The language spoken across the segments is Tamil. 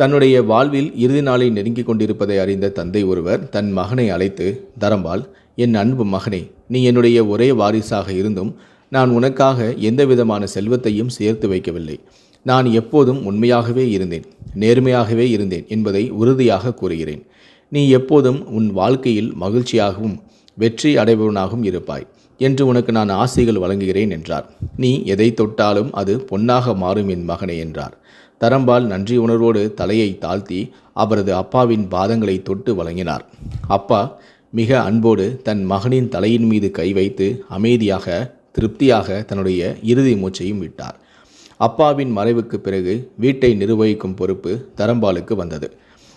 தன்னுடைய வாழ்வில் இறுதி நாளை நெருங்கிக் கொண்டிருப்பதை அறிந்த தந்தை ஒருவர் தன் மகனை அழைத்து தரம்பால் என் அன்பு மகனே நீ என்னுடைய ஒரே வாரிசாக இருந்தும் நான் உனக்காக எந்தவிதமான செல்வத்தையும் சேர்த்து வைக்கவில்லை. நான் எப்போதும் உண்மையாகவே இருந்தேன் நேர்மையாகவே இருந்தேன் என்பதை உறுதியாக கூறுகிறேன். நீ எப்போதும் உன் வாழ்க்கையில் மகிழ்ச்சியாகவும் வெற்றி அடைபவனாகவும் இருப்பாய் என்று உனக்கு நான் ஆசைகள் வழங்குகிறேன் என்றார். நீ எதை தொட்டாலும் அது பொன்னாக மாறும் என் மகனே என்றார். தரம்பால் நன்றி உணர்வோடு தலையை தாழ்த்தி அவரது அப்பாவின் பாதங்களை தொட்டு வழங்கினார். அப்பா மிக அன்போடு தன் மகனின் தலையின் மீது கை வைத்து அமைதியாக திருப்தியாக தன்னுடைய இறுதி மூச்சையும் விட்டார். அப்பாவின் மறைவுக்கு பிறகு வீட்டை நிர்வகிக்கும் பொறுப்பு தரம்பாலுக்கு வந்தது.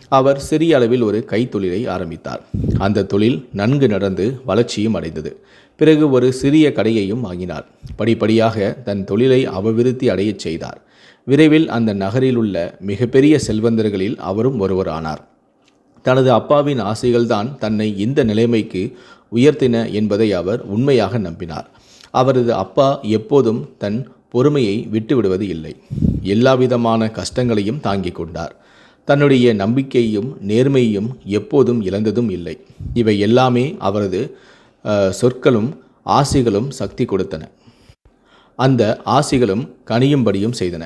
அவர் சிறிய அளவில் ஒரு கைத்தொழிலை ஆரம்பித்தார். அந்த தொழில் நன்கு நடந்து வளர்ச்சியும் அடைந்தது. பிறகு ஒரு சிறிய கடையையும் ஆகினார் படிப்படியாக தன் தொழிலை அபிவிருத்தி அடையச் செய்தார். விரைவில் அந்த நகரில் உள்ள மிகப்பெரிய செல்வந்தர்களில் அவரும் ஒருவரானார். தனது அப்பாவின் ஆசைகள்தான் தன்னை இந்த நிலைமைக்கு உயர்த்தின என்பதை அவர் உண்மையாக நம்பினார். அவரது அப்பா எப்போதும் தன் பொறுமையை விட்டுவிடுவது இல்லை. எல்லாவிதமான கஷ்டங்களையும் தாங்கிக் கொண்டார். தன்னுடைய நம்பிக்கையும் நேர்மையும் எப்போதும் இழந்ததும் இல்லை. இவை எல்லாமே அவரது சொற்களும் ஆசைகளும் சக்தி கொடுத்தன. அந்த ஆசிகளும் கனியும்படியும் செய்தன.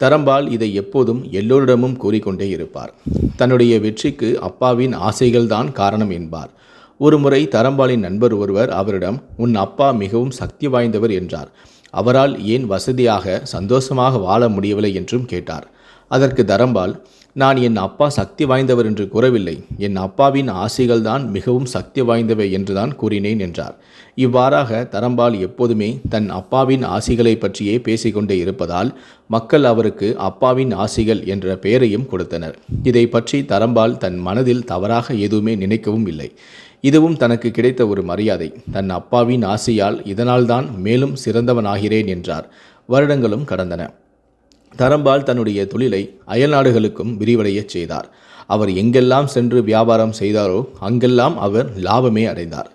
தரம்பால் இதை எப்போதும் எல்லோரிடமும் கூறிக்கொண்டே இருப்பார். தன்னுடைய வெற்றிக்கு அப்பாவின் ஆசைகள்தான் காரணம் என்பார். ஒருமுறை தரம்பாலின் நண்பர் ஒருவர் அவரிடம் உன் அப்பா மிகவும் சக்தி வாய்ந்தவர் என்றார். அவரால் ஏன் வசதியாக சந்தோஷமாக வாழ முடியவில்லை என்றும் கேட்டார். அதற்கு தரம்பால் நான் என் அப்பா சக்தி வாய்ந்தவர் என்று கூறவில்லை. என் அப்பாவின் ஆசைகள்தான் மிகவும் சக்தி வாய்ந்தவை என்றுதான் கூறினேன் என்றார். இவ்வாறாக தரம்பால் எப்போதுமே தன் அப்பாவின் ஆசைகளை பற்றியே பேசிக்கொண்டே இருப்பதால் மக்கள் அவருக்கு அப்பாவின் ஆசிகள் என்ற பெயரையும் கொடுத்தனர். இதை பற்றி தரம்பால் தன் மனதில் தவறாக எதுவுமே நினைக்கவும் இல்லை. இதுவும் தனக்கு கிடைத்த ஒரு மரியாதை. தன் அப்பாவின் ஆசையால் இதனால்தான் மேலும் சிறந்தவனாகிறேன் என்றார். வருடங்களும் கடந்தன. தரம்பால் தன்னுடைய தொழிலை அயல்நாடுகளுக்கும் விரிவடையச் செய்தார். அவர் எங்கெல்லாம் சென்று வியாபாரம் செய்தாரோ அங்கெல்லாம் அவர் லாபமே அடைந்தார்.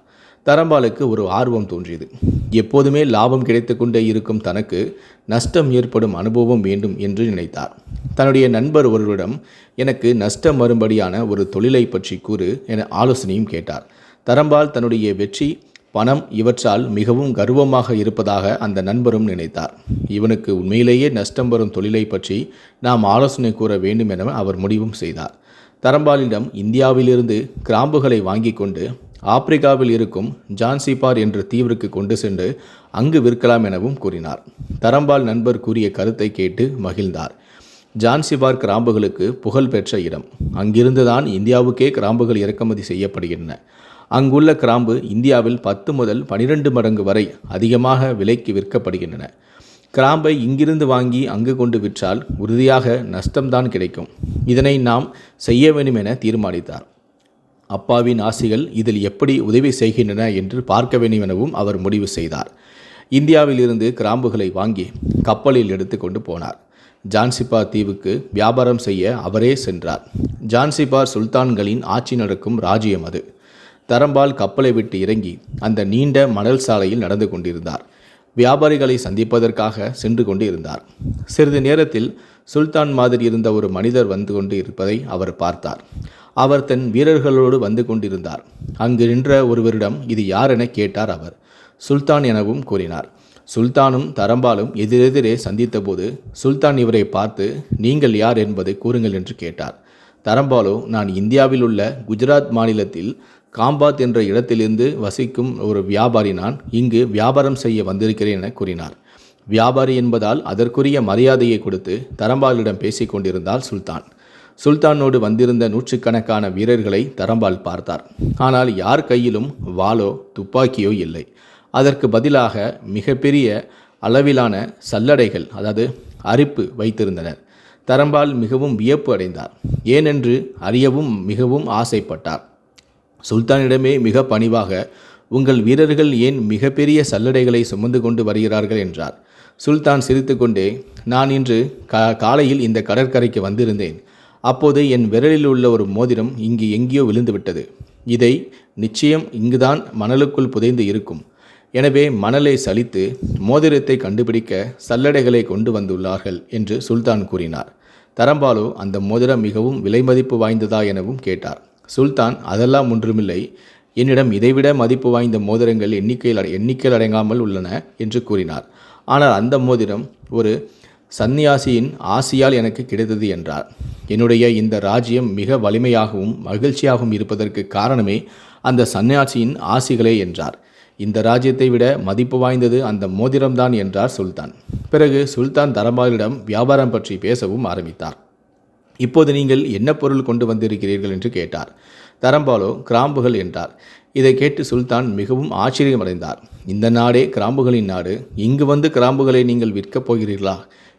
தரம்பாலுக்கு ஒரு ஆர்வம் தோன்றியது. எப்போதுமே லாபம் கிடைத்து கொண்டே இருக்கும் தனக்கு நஷ்டம் ஏற்படும் அனுபவம் வேண்டும் என்று நினைத்தார். தன்னுடைய நண்பர் ஒருவரிடம் எனக்கு நஷ்டம் வரும்படியான ஒரு தொழிலை பற்றி கூறு என ஆலோசனையும் கேட்டார். தரம்பால் தன்னுடைய வெற்றி பணம் இவற்றால் மிகவும் கர்வமாக இருப்பதாக அந்த நண்பரும் நினைத்தார். இவனுக்கு உண்மையிலேயே நஷ்டம் வரும் தொழிலை பற்றி நாம் ஆலோசனை கூற வேண்டும் என அவர் முடிவும் செய்தார். தரம்பாலிடம் இந்தியாவிலிருந்து கிராம்புகளை வாங்கி கொண்டு ஆப்பிரிக்காவில் இருக்கும் ஜான்சிபார் என்ற தீவிற்கு கொண்டு சென்று அங்கு விற்கலாம் எனவும் கூறினார். தரம்பால் நண்பர் கூறிய கருத்தை கேட்டு மகிழ்ந்தார். ஜான்சிபார் கிராம்புகளுக்கு புகழ்பெற்ற இடம். அங்கிருந்துதான் இந்தியாவுக்கே கிராம்புகள் இறக்குமதி செய்யப்படுகின்றன. அங்குள்ள கிராம்பு இந்தியாவில் பத்து முதல் பனிரெண்டு மடங்கு வரை அதிகமாக விலைக்கு விற்கப்படுகின்றன. கிராம்பை இங்கிருந்து வாங்கி அங்கு கொண்டு விற்றால் உறுதியாக நஷ்டம்தான் கிடைக்கும். இதனை நாம் செய்ய வேண்டும் என தீர்மானித்தார். அப்பாவின் ஆசைகள் இதில் எப்படி உதவி செய்கின்றன என்று பார்க்க வேண்டும் எனவும் அவர் முடிவு செய்தார். இந்தியாவிலிருந்து கிராம்புகளை வாங்கி கப்பலில் எடுத்துக்கொண்டு போனார். ஜான்சிபா தீவுக்கு வியாபாரம் செய்ய அவரே சென்றார். ஜான்சிபார் சுல்தான்களின் ஆட்சி நடக்கும் ராஜ்யம் அது. தரம்பால் கப்பலை விட்டு இறங்கி அந்த நீண்ட மணல் சாலையில் நடந்து கொண்டிருந்தார். வியாபாரிகளை சந்திப்பதற்காக சென்று கொண்டு இருந்தார் சிறிது நேரத்தில் சுல்தான் மாதிரி இருந்த ஒரு மனிதர் வந்து கொண்டு இருப்பதை அவர் பார்த்தார். அவர் தன் வீரர்களோடு வந்து கொண்டிருந்தார். அங்கு நின்ற ஒருவரிடம் இது யார் என கேட்டார் அவர். சுல்தான் எனவும் கூறினார். சுல்தானும் தரம்பாலும் எதிரெதிரே சந்தித்தபோது சுல்தான் இவரை பார்த்து நீங்கள் யார் என்பதை கூறுங்கள் என்று கேட்டார். தரம்பாலோ நான் இந்தியாவில் உள்ள குஜராத் மாநிலத்தில் காம்பாத் என்ற இடத்திலிருந்து வசிக்கும் ஒரு வியாபாரி நான் இங்கு வியாபாரம் செய்ய வந்திருக்கிறேன் என கூறினார். வியாபாரி என்பதால் அதற்குரிய மரியாதையை கொடுத்து தரம்பாலிடம் பேசிக் கொண்டிருந்தால் சுல்தான். சுல்தானோடு வந்திருந்த நூற்றுக்கணக்கான வீரர்களை தரம்பால் பார்த்தார். ஆனால் யார் கையிலும் வாளோ துப்பாக்கியோ இல்லை. அதற்கு பதிலாக மிகப்பெரிய அளவிலான சல்லடைகள் அதாவது அரிப்பு வைத்திருந்தனர். தரம்பால் மிகவும் வியப்பு அடைந்தார். ஏனென்று அறியவும் மிகவும் ஆசைப்பட்டார். சுல்தானிடமே மிக பணிவாக உங்கள் வீரர்கள் ஏன் மிகப்பெரிய சல்லடைகளை சுமந்து கொண்டு வருகிறார்கள்? என்றார். சுல்தான் சிரித்துக்கொண்டே நான் இன்று கா காலையில் இந்த கடற்கரைக்கு வந்திருந்தேன். அப்போது என் விரலில் உள்ள ஒரு மோதிரம் இங்கு எங்கேயோ விழுந்துவிட்டது. இதை நிச்சயம் இங்குதான் மணலுக்குள் புதைந்து இருக்கும். எனவே மணலை சலித்து மோதிரத்தை கண்டுபிடிக்க சல்லடைகளை கொண்டு வந்துள்ளார்கள் என்று சுல்தான் கூறினார். தரம்பாலோ அந்த மோதிரம் மிகவும் விலைமதிப்பு வாய்ந்ததா எனவும் கேட்டார். சுல்தான் அதெல்லாம் ஒன்றுமில்லை. என்னிடம் இதைவிட மதிப்பு வாய்ந்த மோதிரங்கள் எண்ணிக்கையில் எண்ணிக்கையில் அடங்காமல் உள்ளன என்று கூறினார். ஆனால் அந்த மோதிரம் ஒரு சந்நியாசியின் ஆசியால் எனக்கு கிடைத்தது என்றார். என்னுடைய இந்த ராஜ்யம் மிக வலிமையாகவும் மகிழ்ச்சியாகவும் இருப்பதற்கு காரணமே அந்த சந்நியாசியின் ஆசிகளே என்றார். இந்த ராஜ்யத்தை விட மதிப்பு வாய்ந்தது அந்த மோதிரம்தான் என்றார் சுல்தான். பிறகு சுல்தான் தரம்பாலிடம் வியாபாரம் பற்றி பேசவும் ஆரம்பித்தார். இப்போது நீங்கள் என்ன பொருள் கொண்டு வந்திருக்கிறீர்கள் என்று கேட்டார். தரம்பாலோ கிராம்புகள் என்றார். இதை கேட்டு சுல்தான் மிகவும் ஆச்சரியமடைந்தார். இந்த நாடே கிராம்புகளின் நாடு. இங்கு வந்து கிராம்புகளை நீங்கள் விற்கப் போகிறீர்களா?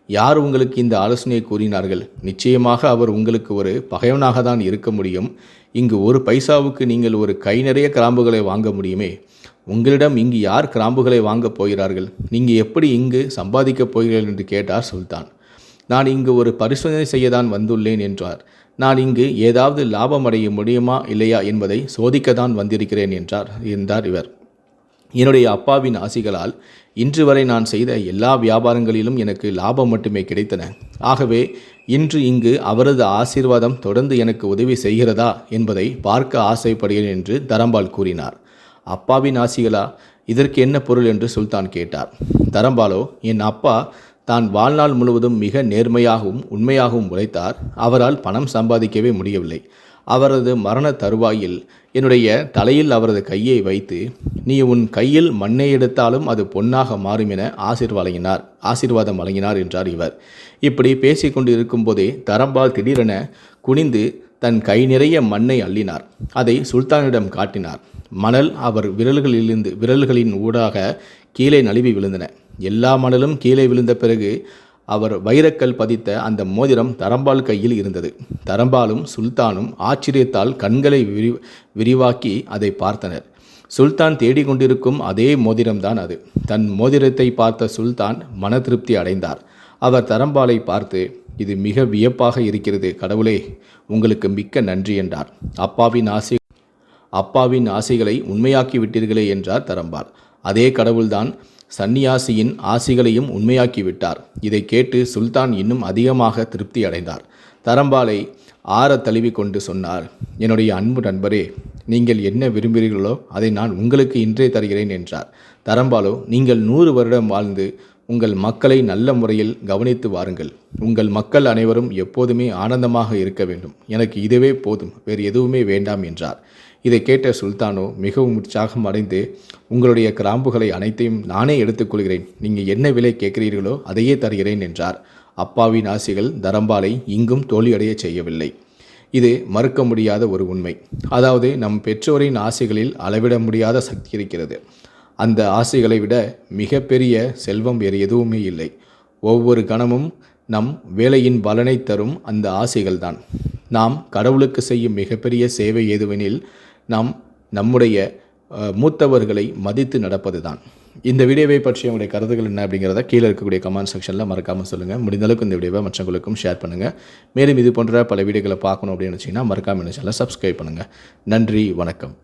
யார் உங்களுக்கு இந்த ஆலோசனையை கூறினார்கள்? நிச்சயமாக அவர் உங்களுக்கு ஒரு பகைவனாக தான் இருக்க முடியும். இங்கு ஒரு பைசாவுக்கு நீங்கள் ஒரு கை நிறைய கிராம்புகளை வாங்க முடியுமே? உங்களிடம் இங்கு யார் கிராம்புகளை வாங்கப் போகிறார்கள்? நீங்கள் எப்படி இங்கு சம்பாதிக்கப் போகிறீர்கள் என்று கேட்டார் சுல்தான். நான் இங்கு ஒரு பரிசோதனை செய்யதான் வந்துள்ளேன் என்றார். நான் இங்கு ஏதாவது லாபம் அடைய முடியுமா இல்லையா என்பதை சோதிக்கத்தான் வந்திருக்கிறேன் என்றார் இருந்தார் இவர். என்னுடைய அப்பாவின் ஆசிகளால் இன்று வரை நான் செய்த எல்லா வியாபாரங்களிலும் எனக்கு லாபம் மட்டுமே கிடைத்தன. ஆகவே இன்று இங்கு அவரது ஆசீர்வாதம் தொடர்ந்து எனக்கு உதவி செய்கிறதா என்பதை பார்க்க ஆசைப்படுகிறேன் என்று தரம்பால் கூறினார். அப்பாவின் ஆசிகளா? இதற்கு என்ன பொருள் என்று சுல்தான் கேட்டார். தரம்பாலோ என் அப்பா தான் வாழ்நாள் முழுவதும் மிக நேர்மையாகவும் உண்மையாகவும் உழைத்தார். அவரால் பணம் சம்பாதிக்கவே முடியவில்லை. அவரது மரண தருவாயில் என்னுடைய தலையில் அவரது கையை வைத்து நீ உன் கையில் மண்ணை எடுத்தாலும் அது பொன்னாக மாறும் என ஆசிர்வழங்கினார் ஆசிர்வாதம் ஆசீர்வாதம் வழங்கினார் என்றார் இவர். இப்படி பேசிக்கொண்டு இருக்கும்போதே தரம்பால் திடீரென குனிந்து தன் கை நிறைய மண்ணை அள்ளினார். அதை சுல்தானிடம் காட்டினார். மணல் அவர் விரல்களிலிருந்து விரல்களின் ஊடாக கீழே நழுவி விழுந்தன. எல்லா மணலும் கீழே விழுந்த பிறகு அவர் வைரக்கல் பதித்த அந்த மோதிரம் தரம்பால் கையில் இருந்தது. தரம்பாலும் சுல்தானும் ஆச்சரியத்தால் கண்களை விரி விரிவாக்கி அதை பார்த்தனர். சுல்தான் தேடிக்கொண்டிருக்கும் அதே மோதிரம்தான் அது. தன் மோதிரத்தை பார்த்த சுல்தான் மன திருப்தி அடைந்தார். அவர் தரம்பாலை பார்த்து இது மிக வியப்பாக இருக்கிறது கடவுளே உங்களுக்கு மிக்க நன்றி என்றார். அப்பாவின் ஆசை அப்பாவின் ஆசைகளை உண்மையாக்கி விட்டீர்களே என்றார் தரம்பால். அதே கடவுள்தான் சந்நியாசியின் ஆசைகளையும் உண்மையாக்கி விட்டார் இதை கேட்டு சுல்தான் இன்னும் அதிகமாக திருப்தி அடைந்தார். தரம்பாலை ஆற தழுவி கொண்டு சொன்னார் என்னுடைய அன்பு நண்பரே நீங்கள் என்ன விரும்புகிறீர்களோ அதை நான் உங்களுக்கு இன்றே தருகிறேன் என்றார். தரம்பாலோ நீங்கள் நூறு வருடம் வாழ்ந்து உங்கள் மக்களை நல்ல முறையில் கவனித்து வாருங்கள். உங்கள் மக்கள் அனைவரும் எப்போதுமே ஆனந்தமாக இருக்க வேண்டும். எனக்கு இதுவே போதும் வேறு எதுவுமே வேண்டாம் என்றார். இதை கேட்ட சுல்தானோ மிகவும் உற்சாகம் அடைந்து உங்களுடைய கிராம்புகளை அனைத்தையும் நானே எடுத்துக்கொள்கிறேன். நீங்கள் என்ன விலை கேட்கிறீர்களோ அதையே தருகிறேன் என்றார். அப்பாவின் ஆசைகள் தரம்பாலை இங்கும் தோல்வியடைய செய்யவில்லை. இது மறுக்க முடியாத ஒரு உண்மை. அதாவது நம் பெற்றோரின் ஆசைகளில் அளவிட முடியாத சக்தி இருக்கிறது. அந்த ஆசைகளை விட மிகப்பெரிய செல்வம் வேறு எதுவுமே இல்லை. ஒவ்வொரு கணமும் நம் வேலையின் பலனை தரும் அந்த ஆசைகள்தான். நாம் கடவுளுக்கு செய்யும் மிகப்பெரிய சேவை எதுவெனில் நாம் நம்முடைய மூத்தவர்களை மதித்து நடப்பது தான் இந்த வீடியோவை பற்றி உங்களுடைய கருத்துக்கள் என்ன அப்படிங்கிறத கீழே இருக்கக்கூடிய கமெண்ட் செக்ஷனில் மறக்காமல் சொல்லுங்கள் முடிந்தளவுக்கு இந்த வீடியோவை மற்றவங்களுக்கும் ஷேர் பண்ணுங்கள் மேலும் இது போன்ற பல வீடியோக்களை பார்க்கணும் அப்படின்னு நினச்சிங்கன்னா மறக்காமல் இந்த சப்ஸ்கிரைப் பண்ணுங்கள் நன்றி வணக்கம்.